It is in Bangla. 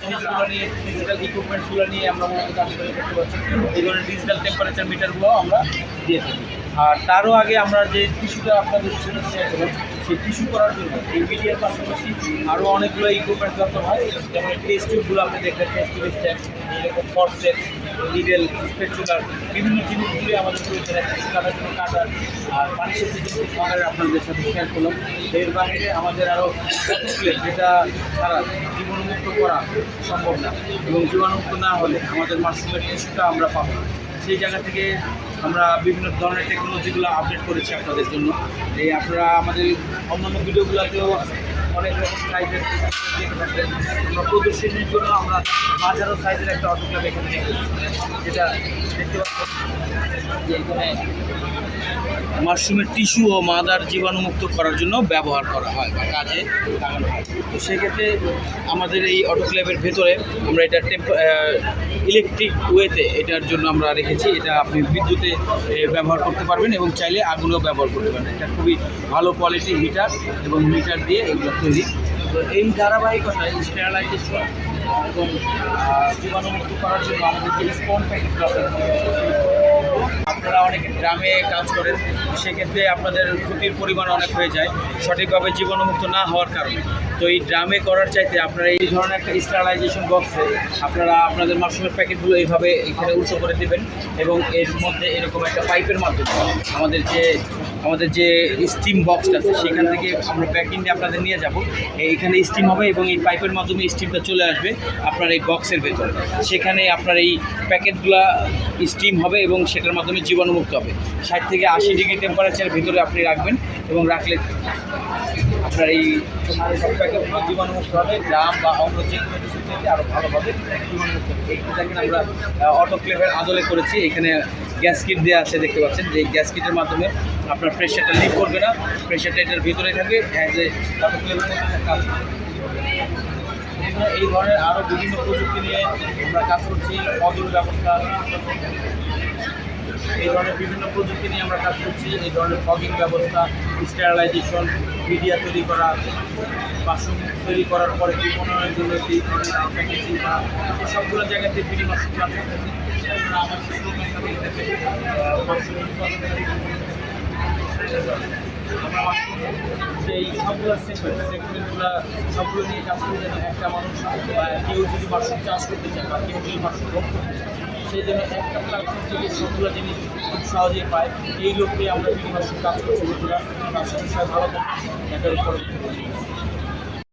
জিনিসগুলো নিয়ে ডিজিটাল নিয়ে আমরা করতে পারছি এই ধরনের ডিজিটাল টেম্পারেচার আমরা দিয়ে থাকি। আর তারও আগে আমরা যে টিস্যুটা আপনাদের শেয়ার করলাম সেই টিস্যু করার জন্য, এই মিডিয়ার পাশাপাশি আরও অনেকগুলো ইকুইপমেন্ট দরকার হয়, যেমন টেস্ট টিউবগুলো আপনি দেখবেন টেস্ট টিউব স্ট্যান্ড এরকম ফরসেট স্পেচুলার বিভিন্ন জিনিসগুলি আমাদের প্রয়োজন কাটার জন্য কাটার, আর পানি সেচের আপনাদের সাথে শেয়ার করলাম। এর বাইরে আমাদের আরও যেটা ছাড়া জীবাণুমুক্ত করা সম্ভব না, এবং জীবাণুমুক্ত না হলে আমাদের মাশরুমের টিস্যুটা আমরা পাবো না। সেই জায়গা থেকে আমরা বিভিন্ন ধরনের টেকনোলজিগুলো আপডেট করেছি আপনাদের জন্য। এই আপনারা আমাদের অন্যান্য ভিডিওগুলোতেও অনেক রকম সাইজের প্রদর্শনীর জন্য আমরা মাঝারো সাইজের একটা অটোক্লাব এখানে যেটা দেখতে মাশরুমের টিস্যু ও মাদার জীবাণুমুক্ত করার জন্য ব্যবহার করা হয় বা কাজে লাগানো হয়। তো সেক্ষেত্রে আমাদের এই অটোক্লেভের ভেতরে আমরা এটা ইলেকট্রিক ওয়েতে এটার জন্য আমরা রেখেছি। এটা আপনি বিদ্যুতে ব্যবহার করতে পারবেন এবং চাইলে আগুনও ব্যবহার করতে পারবেন। এটা খুবই ভালো কোয়ালিটির হিটার এবং মিটার দিয়ে এগুলো তৈরি। তো এই ধারাবাহিকতায় স্টেরালাইজেশন এবং জীবাণুমুক্ত করার জন্য আমাদের যে স্পন প্যাকেটগুলো আপনারা অনেক গ্রামে কাজ করেন, সেক্ষেত্রে আপনাদের ক্ষতির পরিমাণ অনেক হয়ে যায়, সঠিকভাবে জীবাণুমুক্ত না হওয়ার কারণে। তো এই ড্রামে করার চাইতে আপনারা এই ধরনের একটা স্টারালাইজেশন বক্সে আপনারা আপনাদের মাশরুমের প্যাকেটগুলো এইভাবে এখানে উঁচু করে দেবেন এবং এর মধ্যে এরকম একটা পাইপের মাধ্যমে আমাদের যে আমাদের যে স্টিম বক্সটা আছে, সেখান থেকে আমরা প্যাকিং দিয়ে আপনাদের নিয়ে যাব। এইখানে স্টিম হবে এবং এই পাইপের মাধ্যমে স্টিমটা চলে আসবে আপনার এই বক্সের ভেতরে। সেখানে আপনার এই প্যাকেটগুলা স্টিম হবে এবং সেটার মাধ্যমে জীবাণুমুক্ত হবে। ষাট থেকে আশি ডিগ্রি টেম্পারেচারের ভিতরে আপনি রাখবেন এবং রাখলে আপনার এই জীবাণুমুক্ত হবে, গ্রাম বা অন্য যে আরও ভালোভাবে জীবাণুমুক্ত হবে। দেখেন আমরা অটোক্লেভের আদলে করেছি, এখানে গ্যাস কিট দেওয়া আছে দেখতে পাচ্ছেন, যে গ্যাস কিটের মাধ্যমে আপনার প্রেশারটা লিক করবে না প্রেশারটা এটার ভিতরে থাকবে অ্যাজ এ করবে। এই ধরনের আরও বিভিন্ন প্রযুক্তি নিয়ে আমরা কাজ করছি, মজুর ব্যবস্থা, এই ধরনের বিভিন্ন প্রযুক্তি নিয়ে আমরা কাজ করছি, এই ধরনের ফগিং ব্যবস্থা স্টেরালাইজেশন মিডিয়া তৈরি করা, বাসন তৈরি করার পরে বিপণনের জন্য যে ধরনের প্যাকেজিং বা এই সবগুলো জায়গাতে মাসুম কাজ করতেছি আপনারা সেই সবগুলো সেগমেন্ট সেগমেন্টগুলো সবগুলো নিয়ে কাজ করে যেন একটা মানুষ বা কেউ যদি মাশরুম চাষ করতে চায় বা কেউ যদি মাশরুম রোগ করতে চায়, সেই জন্য একটা প্ল্যাটফর্ম থেকে সবগুলো জিনিস খুব সহজেই পায়। এই লক্ষ্যে আমরা বিভিন্ন কাজ করছি, বন্ধুরা, তার সাথে ভালো থাকবেন। এটার উপর